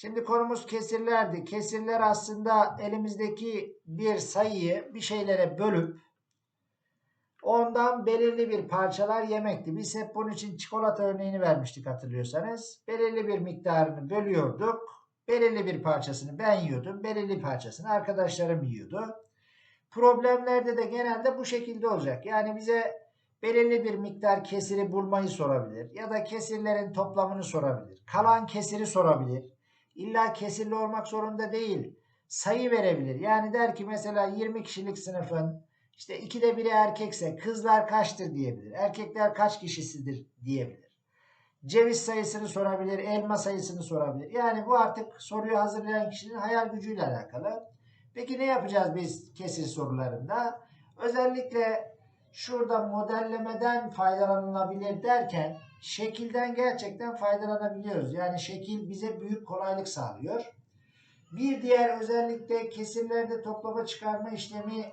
Şimdi konumuz kesirlerdi. Kesirler aslında elimizdeki bir sayıyı bir şeylere bölüp ondan belirli bir parçalar yemekti. Biz hep bunun için çikolata örneğini vermiştik hatırlıyorsanız. Belirli bir miktarını bölüyorduk. Belirli bir parçasını ben yiyordum. Belirli parçasını arkadaşlarım yiyordu. Problemlerde de genelde bu şekilde olacak. Yani bize belirli bir miktar kesiri bulmayı sorabilir. Ya da kesirlerin toplamını sorabilir. Kalan kesiri sorabilir. İlla kesirli olmak zorunda değil. Sayı verebilir. Yani der ki mesela 20 kişilik sınıfın işte ikide biri erkekse kızlar kaçtır diyebilir. Erkekler kaç kişisidir diyebilir. Ceviz sayısını sorabilir, elma sayısını sorabilir. Yani bu artık soruyu hazırlayan kişinin hayal gücüyle alakalı. Peki ne yapacağız biz kesir sorularında? Özellikle şurada modellemeden faydalanılabilir derken şekilden gerçekten faydalanabiliyoruz. Yani şekil bize büyük kolaylık sağlıyor. Bir diğer özellikle kesirlerde toplama çıkarma işlemi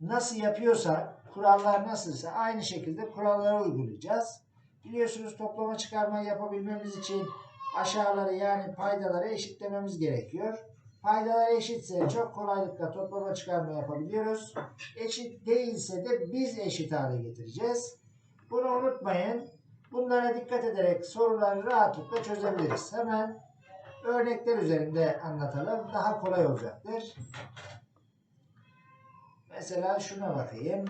nasıl yapıyorsa, kurallar nasılsa aynı şekilde kuralları uygulayacağız. Biliyorsunuz toplama çıkarma yapabilmemiz için aşağıları yani paydaları eşitlememiz gerekiyor. Paydalar eşitse çok kolaylıkla toplama çıkarma yapabiliyoruz. Eşit değilse de biz eşit hale getireceğiz. Bunu unutmayın. Bunlara dikkat ederek soruları rahatlıkla çözebiliriz. Hemen örnekler üzerinde anlatalım. Daha kolay olacaktır. Mesela şuna bakayım.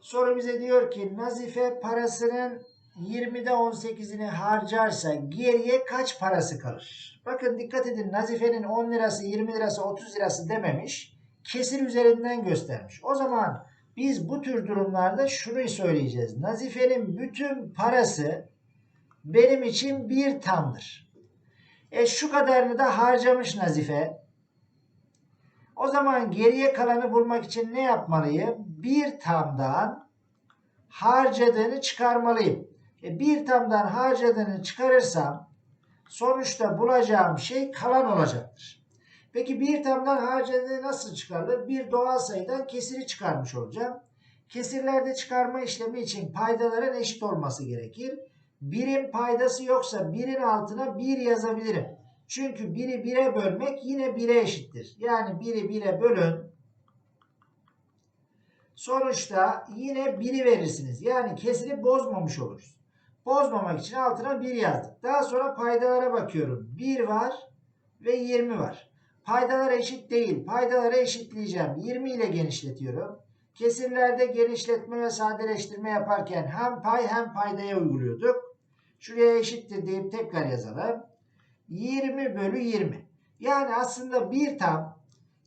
Soru bize diyor ki Nazife parasının 20'de 18'ini harcarsa geriye kaç parası kalır? Bakın dikkat edin Nazife'nin 10 lirası, 20 lirası, 30 lirası dememiş. Kesir üzerinden göstermiş. O zaman biz bu tür durumlarda şunu söyleyeceğiz. Nazife'nin bütün parası benim için bir tamdır. E şu kadarını da harcamış Nazife. O zaman geriye kalanı bulmak için ne yapmalıyım? Bir tamdan harcadığını çıkarmalıyım. E bir tamdan harcadığını çıkarırsam sonuçta bulacağım şey kalan olacaktır. Peki bir tamdan harcadığı nasıl çıkarılır? Bir doğal sayıdan kesiri çıkarmış olacağım. Kesirlerde çıkarma işlemi için paydaların eşit olması gerekir. Birin paydası yoksa birin altına bir yazabilirim. Çünkü biri bire bölmek yine bire eşittir. Yani biri bire bölün. Sonuçta yine biri verirsiniz. Yani kesiri bozmamış oluruz. Bozmamak için altına 1 yazdık. Daha sonra paydalara bakıyorum. 1 var ve 20 var. Paydalar eşit değil. Paydaları eşitleyeceğim. 20 ile genişletiyorum. Kesirlerde genişletme ve sadeleştirme yaparken hem pay hem paydaya uyguluyorduk. Şuraya eşittir deyip tekrar yazalım. 20 bölü 20. Yani aslında bir tam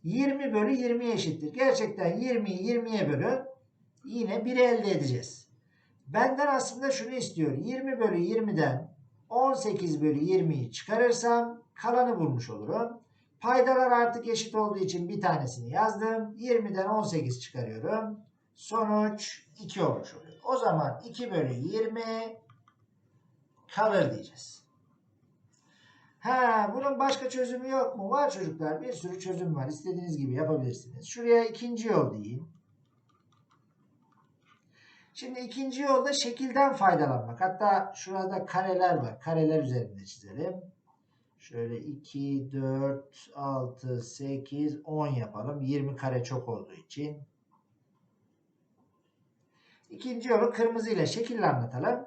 20 bölü 20 eşittir. Gerçekten 20'yi 20'ye bölün. Yine 1'i elde edeceğiz. Benden aslında şunu istiyor. 20 bölü 20'den 18 bölü 20'yi çıkarırsam kalanı bulmuş olurum. Paydalar artık eşit olduğu için bir tanesini yazdım. 20'den 18 çıkarıyorum. Sonuç 2 olmuş oluyor. O zaman 2 bölü 20 kalır diyeceğiz. Ha, bunun başka çözümü yok mu? Var çocuklar. Bir sürü çözüm var. İstediğiniz gibi yapabilirsiniz. Şuraya ikinci yol diyeyim. Şimdi ikinci yolda şekilden faydalanmak. Hatta şurada kareler var. Kareler üzerinde çizelim. Şöyle 2, 4, 6, 8, 10 yapalım. 20 kare çok olduğu için. İkinci yolu kırmızı ile şekille anlatalım.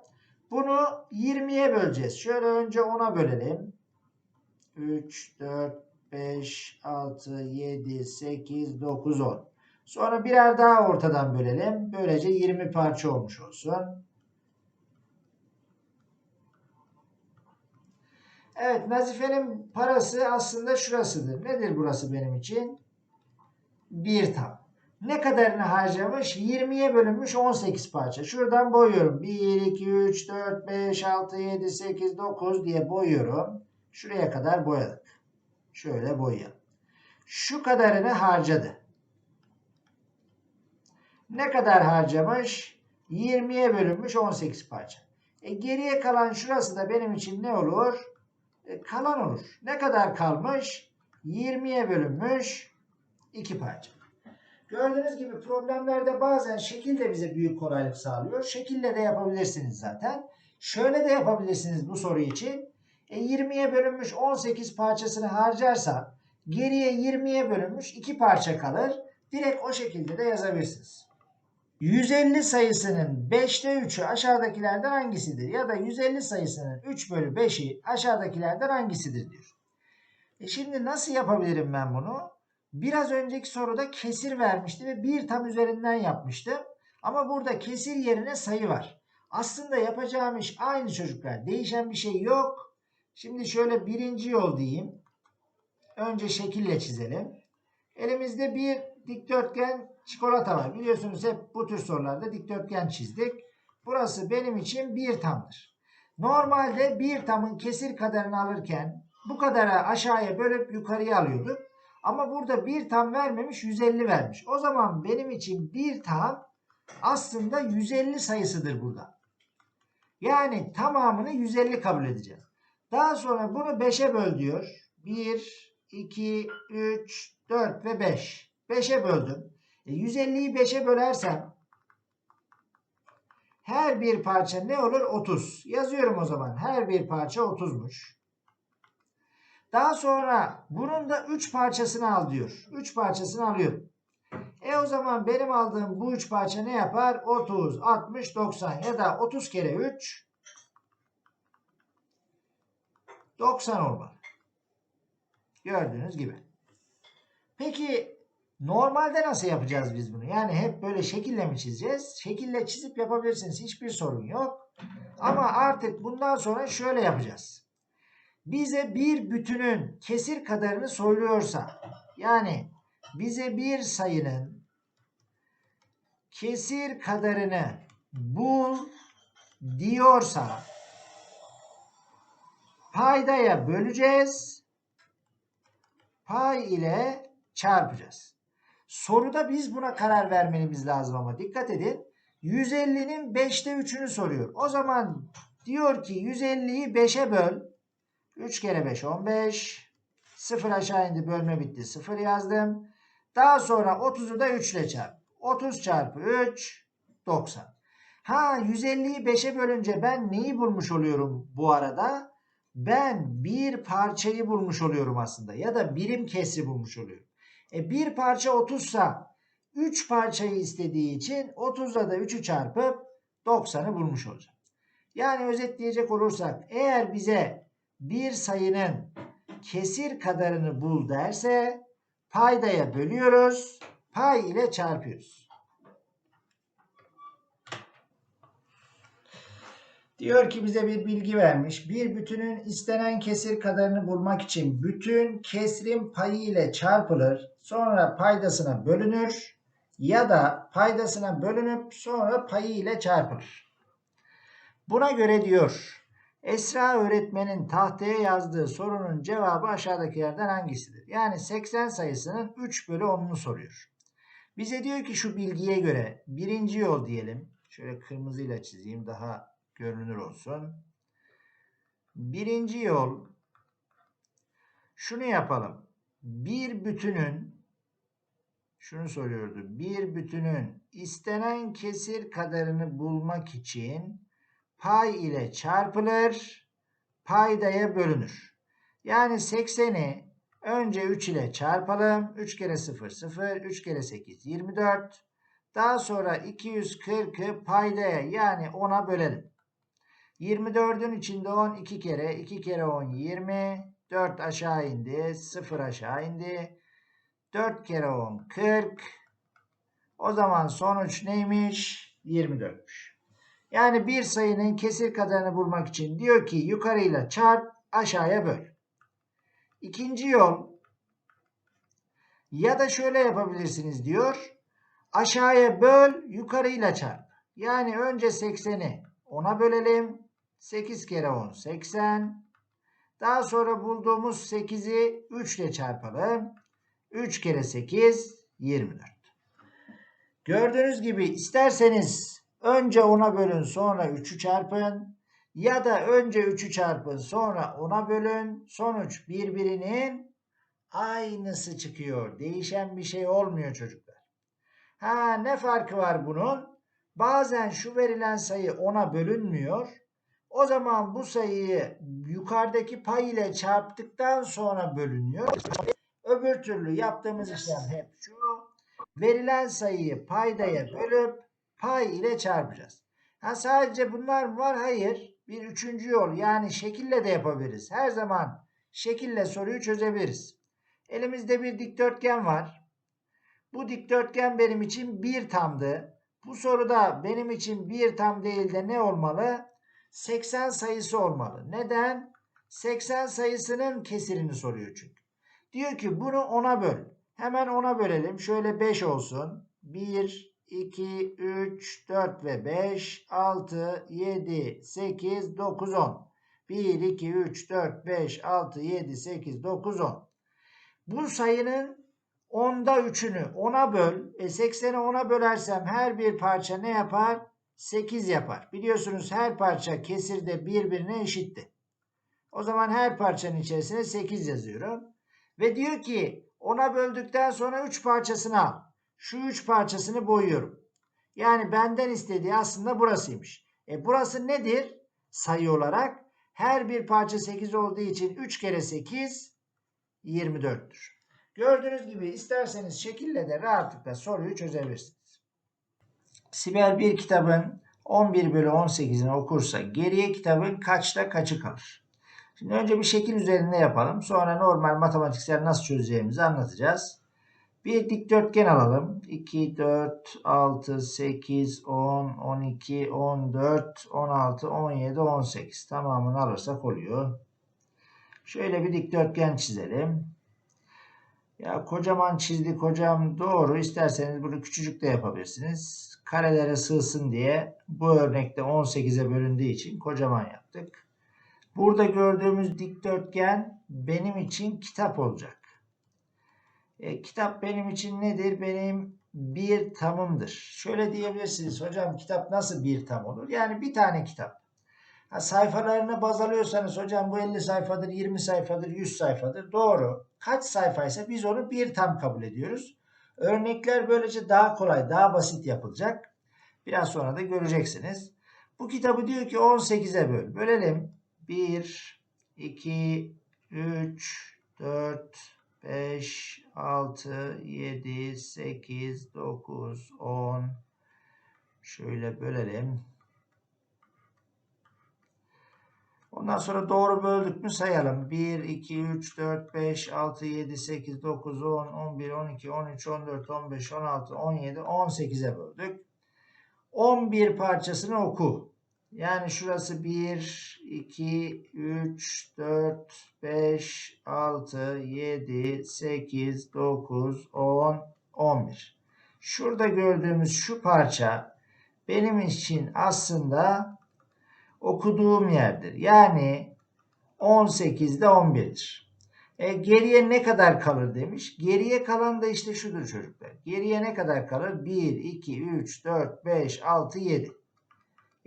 Bunu 20'ye böleceğiz. Şöyle önce 10'a bölelim. 3, 4, 5, 6, 7, 8, 9, 10. Sonra birer daha ortadan bölelim. Böylece 20 parça olmuş olsun. Evet Nazife'nin parası aslında şurasıdır. Nedir burası benim için? Bir tam. Ne kadarını harcamış? 20'ye bölünmüş 18 parça. Şuradan boyuyorum. 1, 2, 3, 4, 5, 6, 7, 8, 9 diye boyuyorum. Şuraya kadar boyadık. Şöyle boyayalım. Şu kadarını harcadı. Ne kadar harcamış? 20'ye bölünmüş 18 parça. E geriye kalan şurası da benim için ne olur? E kalan olur. Ne kadar kalmış? 20'ye bölünmüş 2 parça. Gördüğünüz gibi problemlerde bazen şekil de bize büyük kolaylık sağlıyor. Şekille de yapabilirsiniz zaten. Şöyle de yapabilirsiniz bu soru için. E 20'ye bölünmüş 18 parçasını harcarsan geriye 20'ye bölünmüş 2 parça kalır. Direkt o şekilde de yazabilirsiniz. 150 sayısının 5'te 3'ü aşağıdakilerden hangisidir? Ya da 150 sayısının 3 bölü 5'i aşağıdakilerden hangisidir diyor. E şimdi nasıl yapabilirim ben bunu? Biraz önceki soruda kesir vermişti ve bir tam üzerinden yapmıştım. Ama burada kesir yerine sayı var. Aslında yapacağım iş aynı çocuklar. Değişen bir şey yok. Şimdi şöyle birinci yol diyeyim. Önce şekille çizelim. Elimizde bir dikdörtgen çikolata var. Biliyorsunuz hep bu tür sorularda dikdörtgen çizdik. Burası benim için bir tamdır. Normalde bir tamın kesir kadarını alırken bu kadara aşağıya bölüp yukarıya alıyorduk. Ama burada bir tam vermemiş 150 vermiş. O zaman benim için bir tam aslında 150 sayısıdır burada. Yani tamamını 150 kabul edeceğim. Daha sonra bunu 5'e böl diyor. 1, 2, 3, 4 ve 5. 5'e böldüm. E 150'yi 5'e bölersem her bir parça ne olur? 30. Yazıyorum o zaman. Her bir parça 30'muş. Daha sonra bunun da 3 parçasını al diyor. 3 parçasını alıyorum. E o zaman benim aldığım bu 3 parça ne yapar? 30, 60, 90 ya da 30 kere 3 90 olmalı. Gördüğünüz gibi. Peki normalde nasıl yapacağız biz bunu? Yani hep böyle şekille mi çizeceğiz? Şekille çizip yapabilirsiniz. Hiçbir sorun yok. Ama artık bundan sonra şöyle yapacağız. Bize bir bütünün kesir kadarını söylüyorsa yani bize bir sayının kesir kadarını bul diyorsa paydaya böleceğiz. Pay ile çarpacağız. Soruda biz buna karar vermemiz lazım ama dikkat edin. 150'nin 5'te 3'ünü soruyor. O zaman diyor ki 150'yi 5'e böl. 3 kere 5 15. 0 aşağı indi bölme bitti. 0 yazdım. Daha sonra 30'u da 3 ile çarp. 30 çarpı 3 90. Ha 150'yi 5'e bölünce ben neyi bulmuş oluyorum bu arada? Ben bir parçayı bulmuş oluyorum aslında. Ya da birim kesri bulmuş oluyorum. E bir parça 30 sa 3 parçayı istediği için 30'la da 3'ü çarpıp 90'ı bulmuş olacağım. Yani özetleyecek olursak eğer bize bir sayının kesir kadarını bul derse paydaya bölüyoruz. Pay ile çarpıyoruz. Diyor ki bize bir bilgi vermiş. Bir bütünün istenen kesir kadarını bulmak için bütün kesrin payı ile çarpılır. Sonra paydasına bölünür. Ya da paydasına bölünüp sonra payı ile çarpılır. Buna göre diyor Esra öğretmenin tahtaya yazdığı sorunun cevabı aşağıdakilerden hangisidir? Yani 80 sayısının 3 bölü 10'unu soruyor. Bize diyor ki şu bilgiye göre birinci yol diyelim. Şöyle kırmızıyla çizeyim daha görünür olsun. Birinci yol şunu yapalım. Bir bütünün şunu soruyordu. Bir bütünün istenen kesir kadarını bulmak için pay ile çarpılır, paydaya bölünür. Yani 80'i önce 3 ile çarpalım. 3 kere 0 0, 3 kere 8 24. Daha sonra 240'ı paydaya yani 10'a bölelim. 24'ün içinde 10 2 kere 2 kere 10 20. 4 aşağı indi. 0 aşağı indi. 4 kere 10 40. O zaman sonuç neymiş? 24'müş. Yani bir sayının kesir kadarını bulmak için diyor ki yukarıyla çarp aşağıya böl. İkinci yol ya da şöyle yapabilirsiniz diyor. Aşağıya böl yukarıyla çarp. Yani önce 80'i 10'a bölelim. 8 kere 10 80. Daha sonra bulduğumuz 8'i 3 ile çarpalım. 3 kere 8 24. Gördüğünüz gibi isterseniz önce 10'a bölün sonra 3'ü çarpın. Ya da önce 3'ü çarpın sonra 10'a bölün. Sonuç birbirinin aynısı çıkıyor. Değişen bir şey olmuyor çocuklar. Ha ne farkı var bunun? Bazen şu verilen sayı 10'a bölünmüyor. O zaman bu sayıyı yukarıdaki pay ile çarptıktan sonra bölünüyor. Öbür türlü yaptığımız işlem hep şu. Verilen sayıyı paydaya bölüp pay ile çarpacağız. Ha sadece bunlar mı var? Hayır. Bir üçüncü yol yani şekille de yapabiliriz. Her zaman şekille soruyu çözebiliriz. Elimizde bir dikdörtgen var. Bu dikdörtgen benim için bir tamdı. Bu soruda benim için bir tam değil de ne olmalı? 80 sayısı olmalı. Neden? 80 sayısının kesirini soruyor çünkü. Diyor ki bunu 10'a böl. Hemen 10'a bölelim. Şöyle 5 olsun. 1, 2, 3, 4 ve 5, 6, 7, 8, 9, 10. 1, 2, 3, 4, 5, 6, 7, 8, 9, 10. Bu sayının onda 3'ünü 10'a böl. E 80'i 10'a bölersem her bir parça ne yapar? 8 yapar. Biliyorsunuz her parça kesirde birbirine eşitti. O zaman her parçanın içerisine 8 yazıyorum. Ve diyor ki 10'a böldükten sonra 3 parçasını al. Şu 3 parçasını boyuyorum. Yani benden istediği aslında burasıymış. E burası nedir? Sayı olarak her bir parça 8 olduğu için 3 kere 8 24'tür. Gördüğünüz gibi isterseniz şekille de rahatlıkla soruyu çözebilirsiniz. Sibel bir kitabın 11 bölü 18'ini okursa geriye kitabın kaçta kaçı kalır? Şimdi önce bir şekil üzerinde yapalım. Sonra normal matematiksel nasıl çözeceğimizi anlatacağız. Bir dikdörtgen alalım. 2, 4, 6, 8, 10, 12, 14, 16, 17, 18. Tamamını alırsak oluyor. Şöyle bir dikdörtgen çizelim. Ya kocaman çizdik hocam doğru. İsterseniz bunu küçücük de yapabilirsiniz. Karelere sığsın diye bu örnekte 18'e bölündüğü için kocaman yaptık. Burada gördüğümüz dikdörtgen benim için kitap olacak. E, kitap benim için nedir? Benim bir tamımdır. Şöyle diyebilirsiniz hocam kitap nasıl bir tam olur? Yani bir tane kitap. Ha, sayfalarını baz alıyorsanız hocam bu 50 sayfadır, 20 sayfadır, 100 sayfadır. Doğru. Kaç sayfaysa biz onu bir tam kabul ediyoruz. Örnekler böylece daha kolay, daha basit yapılacak. Biraz sonra da göreceksiniz. Bu kitabı diyor ki 18'e böl. Bölelim. 1, 2, 3, 4, 5, 6, 7, 8, 9, 10. Şöyle bölelim. Ondan sonra doğru böldük mü sayalım. 1, 2, 3, 4, 5, 6, 7, 8, 9, 10, 11, 12, 13, 14, 15, 16, 17, 18'e böldük. 11 parçasını oku. Yani şurası 1, 2, 3, 4, 5, 6, 7, 8, 9, 10, 11. Şurada gördüğümüz şu parça benim için aslında okuduğum yerdir. Yani 18'de 11'dir. E, geriye ne kadar kalır demiş. Geriye kalan da işte şudur çocuklar. Geriye ne kadar kalır? 1, 2, 3, 4, 5, 6, 7.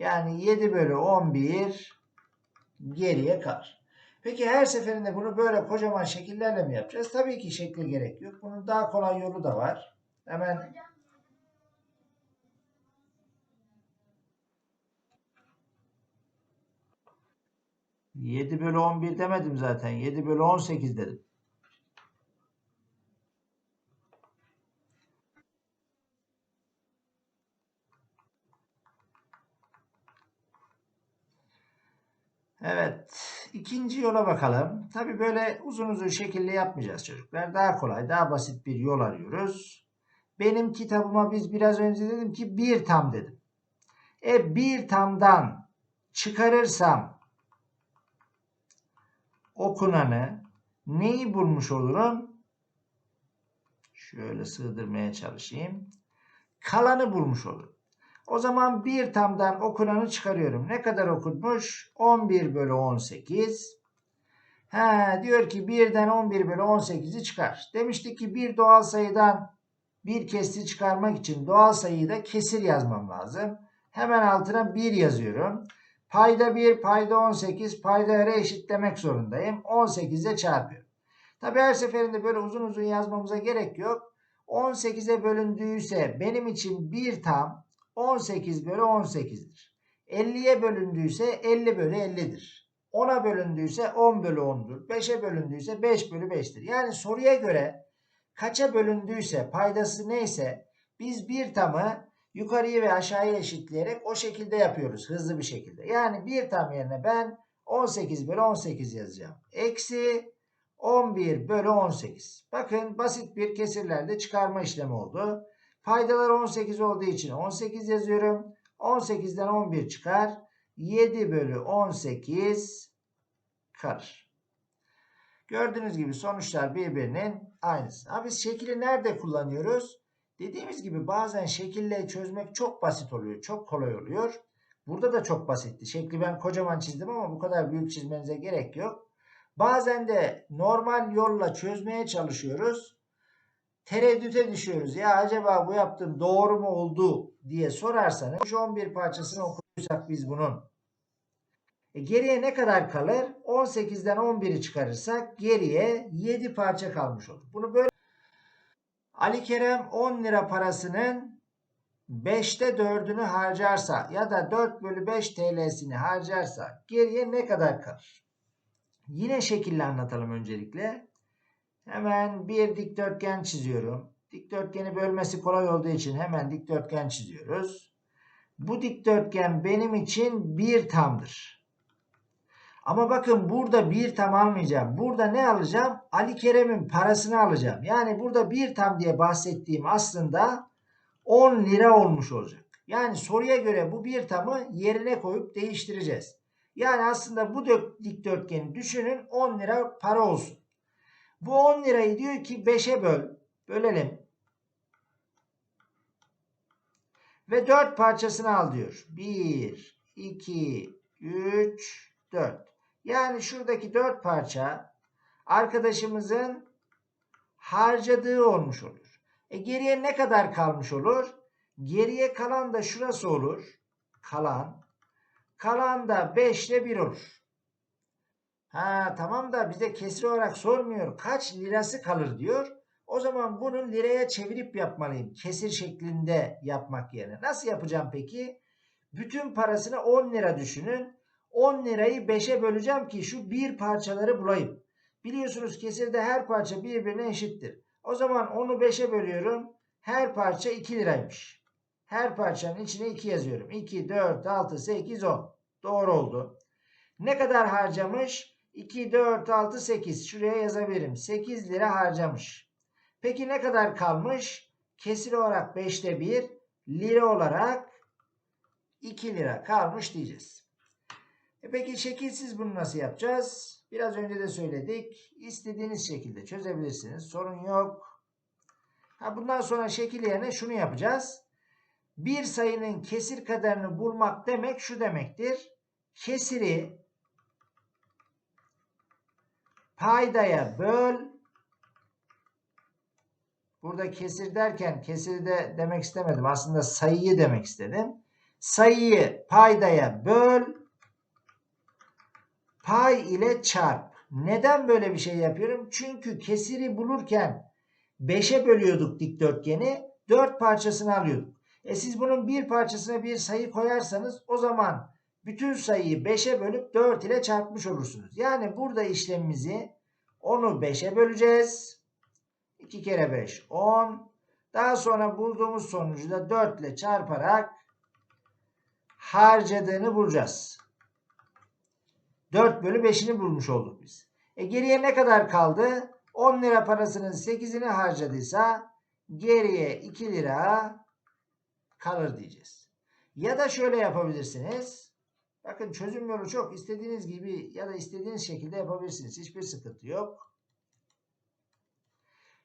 Yani 7 bölü 11 geriye kalır. Peki her seferinde bunu böyle kocaman şekillerle mi yapacağız? Tabii ki şekli gerek yok. Bunun daha kolay yolu da var. Hemen 7 bölü 11 demedim zaten. 7 bölü 18 dedim. Evet. ikinci yola bakalım. Tabi böyle uzun uzun şekilde yapmayacağız çocuklar. Daha kolay, daha basit bir yol arıyoruz. Benim kitabıma biz biraz önce dedim ki bir tam dedim. E bir tamdan çıkarırsam okunanı neyi bulmuş olurum? Şöyle sığdırmaya çalışayım. Kalanı bulmuş olurum. O zaman bir tamdan okunanı çıkarıyorum. Ne kadar okunmuş? 11 bölü 18. He, diyor ki 1'den 11 bölü 18'i çıkar. Demiştik ki bir doğal sayıdan bir kesri çıkarmak için doğal sayıyı da kesir yazmam lazım. Hemen altına 1 yazıyorum. Payda 1, payda 18, payda r eşitlemek zorundayım. 18'e çarpıyorum. Tabi her seferinde böyle uzun uzun yazmamıza gerek yok. 18'e bölündüyse benim için bir tam 18 bölü 18'dir. 50'ye bölündüyse 50 bölü 50'dir. 10'a bölündüyse 10 bölü 10'dur. 5'e bölündüyse 5 bölü 5'tir. Yani soruya göre kaça bölündüyse paydası neyse biz bir tamı yukarıyı ve aşağıya eşitleyerek o şekilde yapıyoruz hızlı bir şekilde. Yani bir tam yerine ben 18 bölü 18 yazacağım. Eksi 11 bölü 18. Bakın basit bir kesirlerde çıkarma işlemi oldu. Paydalar 18 olduğu için 18 yazıyorum. 18'den 11 çıkar. 7 bölü 18 kalır. Gördüğünüz gibi sonuçlar birbirinin aynısı. Ha biz şekli nerede kullanıyoruz? Dediğimiz gibi bazen şekilleri çözmek çok basit oluyor. Çok kolay oluyor. Burada da çok basitti. Şekli ben kocaman çizdim ama bu kadar büyük çizmenize gerek yok. Bazen de normal yolla çözmeye çalışıyoruz. Tereddüte düşüyoruz. Ya acaba bu yaptığım doğru mu oldu diye sorarsanız 11 parçasını okuduysak biz bunun. E geriye ne kadar kalır? 18'den 11'i çıkarırsak geriye 7 parça kalmış olur. Bunu böyle Ali Kerem 10 lira parasının 5'te 4'ünü harcarsa ya da 4 bölü 5 TL'sini harcarsa geriye ne kadar kalır? Yine şekille anlatalım öncelikle. Hemen bir dikdörtgen çiziyorum. Dikdörtgeni bölmesi kolay olduğu için hemen dikdörtgen çiziyoruz. Bu dikdörtgen benim için bir tamdır. Ama bakın burada bir tam almayacağım. Burada ne alacağım? Ali Kerem'in parasını alacağım. Yani burada bir tam diye bahsettiğim aslında 10 lira olmuş olacak. Yani soruya göre bu bir tamı yerine koyup değiştireceğiz. Yani aslında bu dikdörtgeni düşünün 10 lira para olsun. Bu 10 lirayı diyor ki 5'e böl. Bölelim. Ve 4 parçasını al diyor. 1, 2, 3, 4. Yani şuradaki 4 parça arkadaşımızın harcadığı olmuş olur. E geriye ne kadar kalmış olur? Geriye kalan da şurası olur. Kalan. Kalan da 5 ile 1 olur. Ha tamam da bize kesir olarak sormuyor. Kaç lirası kalır diyor. O zaman bunu liraya çevirip yapmalıyım. Kesir şeklinde yapmak yerine. Nasıl yapacağım peki? Bütün parasını 10 lira düşünün. 10 lirayı 5'e böleceğim ki şu bir parçaları bulayım. Biliyorsunuz kesirde her parça birbirine eşittir. O zaman onu 5'e bölüyorum. Her parça 2 liraymış. Her parçanın içine 2 yazıyorum. 2, 4, 6, 8, 10. Doğru oldu. Ne kadar harcamış? 2, 4, 6, 8. Şuraya yazabilirim. 8 lira harcamış. Peki ne kadar kalmış? Kesir olarak 5'te 1. Lira olarak 2 lira kalmış diyeceğiz. E peki şekilsiz bunu nasıl yapacağız? Biraz önce de söyledik. İstediğiniz şekilde çözebilirsiniz. Sorun yok. Ha bundan sonra şekil yerine şunu yapacağız. Bir sayının kesir kadarını bulmak demek şu demektir. Kesiri paydaya böl. Burada kesir derken kesiri de demek istemedim. Aslında sayıyı demek istedim. Sayıyı paydaya böl. Pay ile çarp. Neden böyle bir şey yapıyorum? Çünkü kesiri bulurken 5'e bölüyorduk dikdörtgeni. 4 parçasını alıyorduk. E siz bunun bir parçasına bir sayı koyarsanız o zaman bütün sayıyı 5'e bölüp 4 ile çarpmış olursunuz. Yani burada işlemimizi 10'u 5'e böleceğiz. 2 kere 5 10. Daha sonra bulduğumuz sonucu da 4 ile çarparak harcadığını bulacağız. 4 bölü 5'ini bulmuş olduk biz. E geriye ne kadar kaldı? 10 lira parasının 8'ini harcadıysa geriye 2 lira kalır diyeceğiz. Ya da şöyle yapabilirsiniz. Bakın çözüm yolu çok. İstediğiniz gibi ya da istediğiniz şekilde yapabilirsiniz. Hiçbir sıkıntı yok.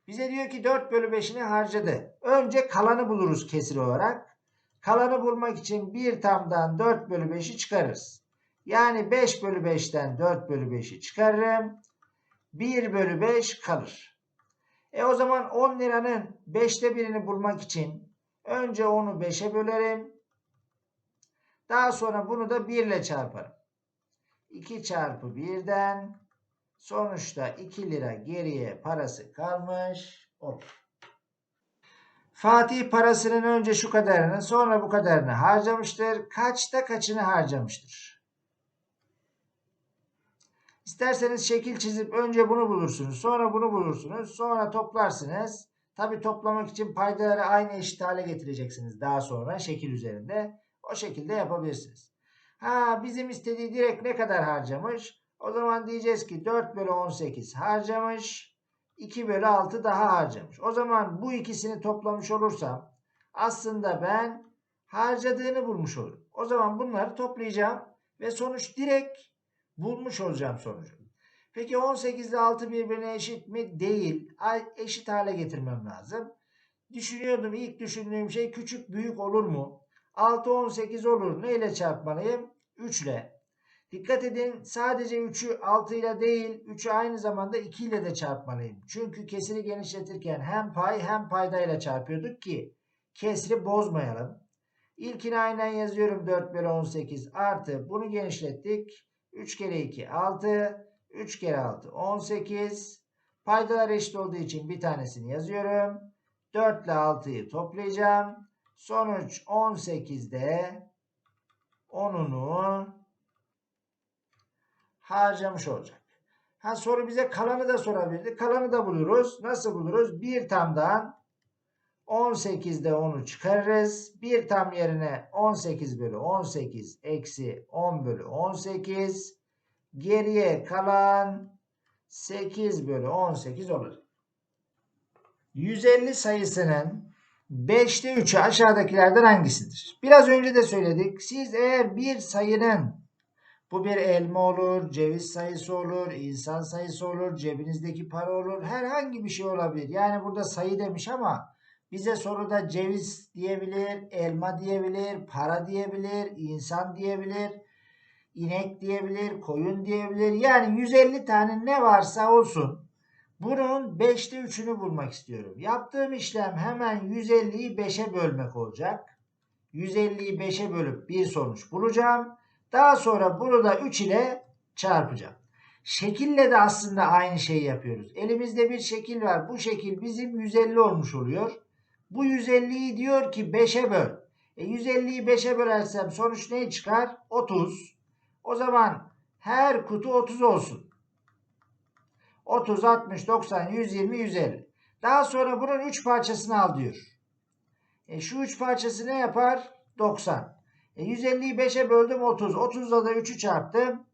Bize diyor ki 4 bölü 5'ini harcadı. Önce kalanı buluruz kesir olarak. Kalanı bulmak için bir tamdan 4 bölü 5'i çıkarırız. Yani 5 bölü 5'ten 4 bölü 5'i çıkarırım. 1 bölü 5 kalır. E o zaman 10 liranın 5'te birini bulmak için önce onu 5'e bölerim. Daha sonra bunu da 1 ile çarparım. 2 çarpı 1'den sonuçta 2 lira geriye parası kalmış olur. Fatih parasının önce şu kadarını sonra bu kadarını harcamıştır. Kaçta kaçını harcamıştır? İsterseniz şekil çizip önce bunu bulursunuz. Sonra bunu bulursunuz. Sonra toplarsınız. Tabi toplamak için paydaları aynı eşit hale getireceksiniz daha sonra şekil üzerinde. O şekilde yapabilirsiniz. Ha bizim istediği direkt ne kadar harcamış? O zaman diyeceğiz ki 4 bölü 18 harcamış. 2 bölü 6 daha harcamış. O zaman bu ikisini toplamış olursam aslında ben harcadığını bulmuş olurum. O zaman bunları toplayacağım ve sonuç direkt bulmuş olacağım sonucu. Peki 18 ile 6 birbirine eşit mi? Değil. Eşit hale getirmem lazım. Düşünüyordum ilk düşündüğüm şey küçük büyük olur mu? 6 18 olur. Ne ile çarpmalıyım? 3 ile. Dikkat edin sadece 3'ü 6 ile değil 3'ü aynı zamanda 2 ile de çarpmalıyım. Çünkü kesiri genişletirken hem pay hem paydayla çarpıyorduk ki kesri bozmayalım. İlkini aynen yazıyorum 4 bölü 18 artı bunu genişlettik. 3 kere 2 6 3 kere 6 18 paydalar eşit olduğu için bir tanesini yazıyorum. 4 ile 6'yı toplayacağım. Sonuç 18'de 10'unu harcamış olacak. Ha soru bize kalanı da sorabilirdi. Kalanı da buluruz. Nasıl buluruz? Bir tamdan 18'de 10'u çıkarırız. Bir tam yerine 18 bölü 18 eksi 10 bölü 18. Geriye kalan 8 bölü 18 olur. 150 sayısının 5'te 3'ü aşağıdakilerden hangisidir? Biraz önce de söyledik. Siz eğer bir sayının bu bir elma olur, ceviz sayısı olur, insan sayısı olur, cebinizdeki para olur, herhangi bir şey olabilir. Yani burada sayı demiş ama bize soruda ceviz diyebilir, elma diyebilir, para diyebilir, insan diyebilir, inek diyebilir, koyun diyebilir. Yani 150 tane ne varsa olsun. Bunun 5'te 3'ünü bulmak istiyorum. Yaptığım işlem hemen 150'yi 5'e bölmek olacak. 150'yi 5'e bölüp bir sonuç bulacağım. Daha sonra bunu da 3 ile çarpacağım. Şekille de aslında aynı şeyi yapıyoruz. Elimizde bir şekil var. Bu şekil bizim 150 olmuş oluyor. Bu 150'yi diyor ki 5'e böl. E 150'yi 5'e bölersem sonuç ne çıkar? 30. O zaman her kutu 30 olsun. 30, 60, 90, 120, 150. Daha sonra bunun 3 parçasını al diyor. E şu 3 parçası ne yapar? 90. E 150'yi 5'e böldüm 30. 30'da da 3'ü çarptım.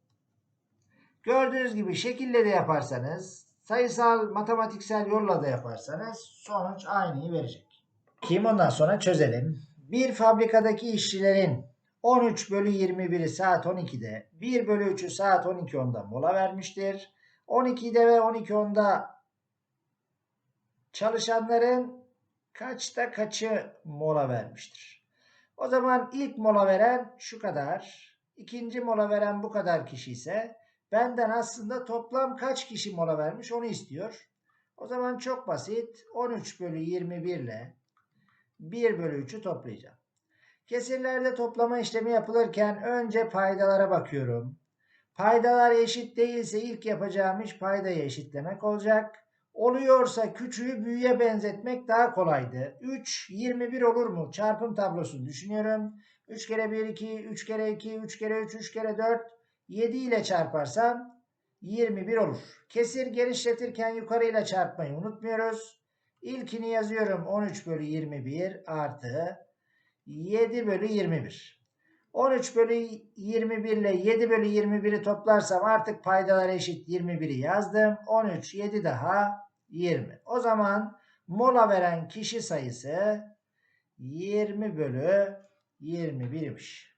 Gördüğünüz gibi şekille de yaparsanız, sayısal, matematiksel yolla da yaparsanız sonuç aynıyı verecek. Kim ondan sonra çözelim. Bir fabrikadaki işçilerin 13 bölü 21'i saat 12'de, 1 bölü 3'ü saat 12.10'da mola vermiştir. 12'de ve 12.10'da çalışanların kaçta kaçı mola vermiştir? O zaman ilk mola veren şu kadar, ikinci mola veren bu kadar kişi ise benden aslında toplam kaç kişi mola vermiş onu istiyor. O zaman çok basit 13 bölü 21 ile 1 bölü 3'ü toplayacağım. Kesirlerde toplama işlemi yapılırken önce paydalara bakıyorum. Paydalar eşit değilse ilk yapacağım iş paydayı eşitlemek olacak. Oluyorsa küçüğü büyüğe benzetmek daha kolaydı. 3, 21 olur mu? Çarpım tablosunu düşünüyorum. 3 kere 1, 2, 3 kere 2, 3 kere 3, 3 kere 4, 7 ile çarparsam 21 olur. Kesir genişletirken yukarıyla çarpmayı unutmuyoruz. İlkini yazıyorum 13 bölü 21 artı 7 bölü 21. 13 bölü 21 ile 7 bölü 21'i toplarsam artık paydalar eşit 21'i yazdım. 13, 7 daha 20. O zaman mola veren kişi sayısı 20 bölü 21'miş.